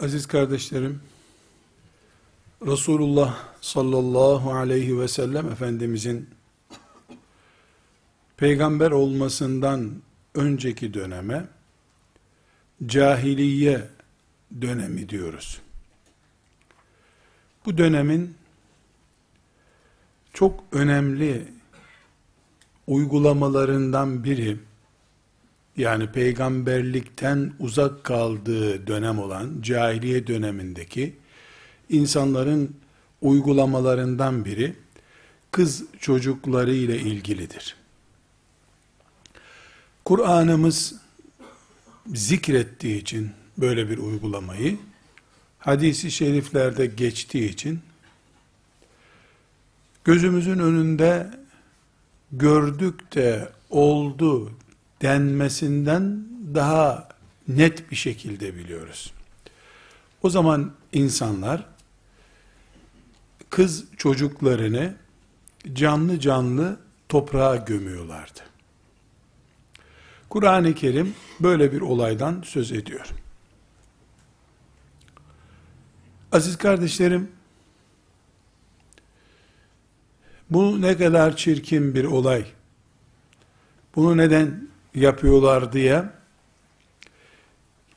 Aziz kardeşlerim, Resulullah sallallahu aleyhi ve sellem Efendimizin peygamber olmasından önceki döneme cahiliye dönemi diyoruz. Bu dönemin çok önemli uygulamalarından biri yani peygamberlikten uzak kaldığı dönem olan cahiliye dönemindeki insanların uygulamalarından biri kız çocukları ile ilgilidir. Kur'an'ımız zikrettiği için böyle bir uygulamayı hadisi şeriflerde geçtiği için gözümüzün önünde gördük de oldu denmesinden daha net bir şekilde biliyoruz. O zaman insanlar kız çocuklarını canlı canlı toprağa gömüyorlardı. Kur'an-ı Kerim böyle bir olaydan söz ediyor. Aziz kardeşlerim, bu ne kadar çirkin bir olay. Bunu neden yapıyorlar diye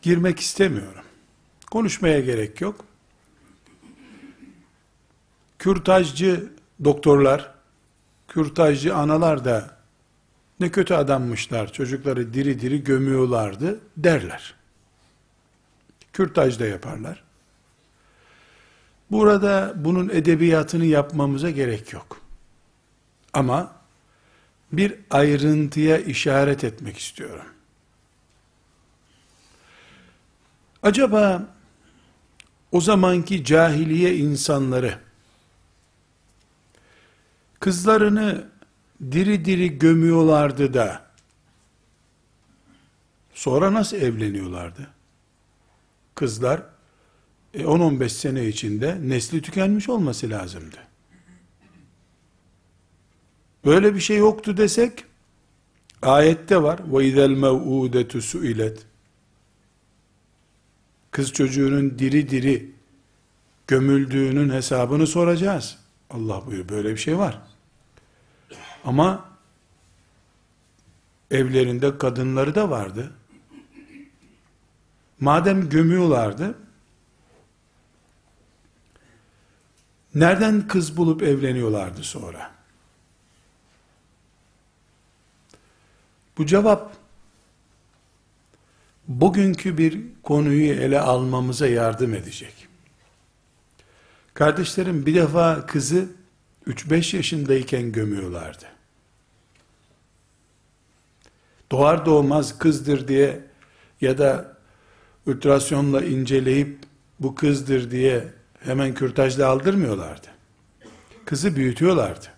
girmek istemiyorum. Konuşmaya gerek yok. Kürtajcı doktorlar, kürtajcı analar da ne kötü adammışlar, çocukları diri diri gömüyorlardı derler. Kürtaj da yaparlar. Burada bunun edebiyatını yapmamıza gerek yok. Ama bir ayrıntıya işaret etmek istiyorum. Acaba o zamanki cahiliye insanları kızlarını diri diri gömüyorlardı da sonra nasıl evleniyorlardı? Kızlar 10-15 e, sene içinde nesli tükenmiş olması lazımdı. Böyle bir şey yoktu desek, ayette var. وَاِذَا الْمَوْعُودَةُ سُئِلَتْ Kız çocuğunun diri diri gömüldüğünün hesabını soracağız. Allah buyuruyor. Böyle bir şey var. Ama evlerinde kadınları da vardı. Madem gömüyorlardı, nereden kız bulup evleniyorlardı sonra? Bu cevap bugünkü bir konuyu ele almamıza yardım edecek. Kardeşlerim bir defa kızı 3-5 yaşındayken gömüyorlardı. Doğar doğmaz kızdır diye ya da ultrasyonla inceleyip bu kızdır diye hemen kürtajla aldırmıyorlardı. Kızı büyütüyorlardı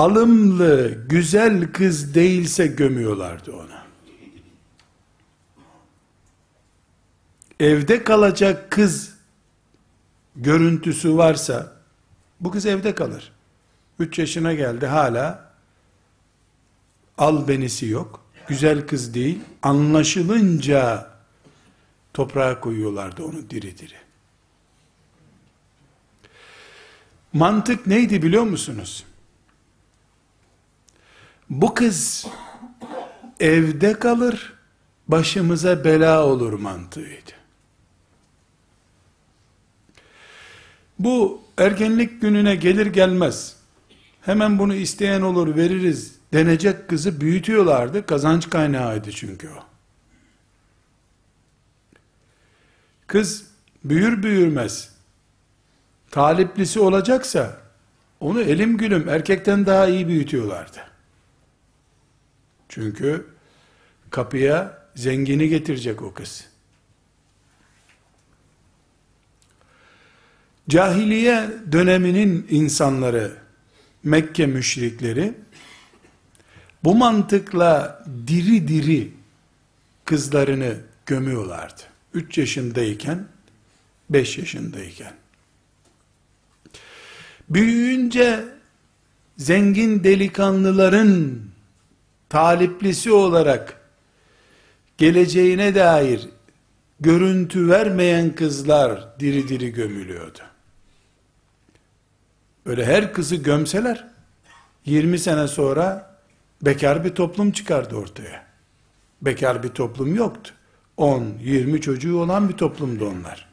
alımlı, güzel kız değilse gömüyorlardı onu. Evde kalacak kız görüntüsü varsa, bu kız evde kalır. 3 yaşına geldi hala, al benisi yok, güzel kız değil, anlaşılınca toprağa koyuyorlardı onu diri diri. Mantık neydi biliyor musunuz? Bu kız evde kalır, başımıza bela olur mantığıydı. Bu ergenlik gününe gelir gelmez, hemen bunu isteyen olur veririz denecek kızı büyütüyorlardı, kazanç kaynağıydı çünkü o. Kız büyür büyürmez, taliplisi olacaksa, onu elim gülüm erkekten daha iyi büyütüyorlardı. Çünkü kapıya zengini getirecek o kız. Cahiliye döneminin insanları, Mekke müşrikleri, bu mantıkla diri diri kızlarını gömüyorlardı. 3 yaşındayken, 5 yaşındayken. Büyüyünce zengin delikanlıların taliplisi olarak geleceğine dair görüntü vermeyen kızlar diri diri gömülüyordu. Öyle her kızı gömseler 20 sene sonra bekar bir toplum çıkardı ortaya. Bekar bir toplum yoktu. 10, 20 çocuğu olan bir toplumdu onlar.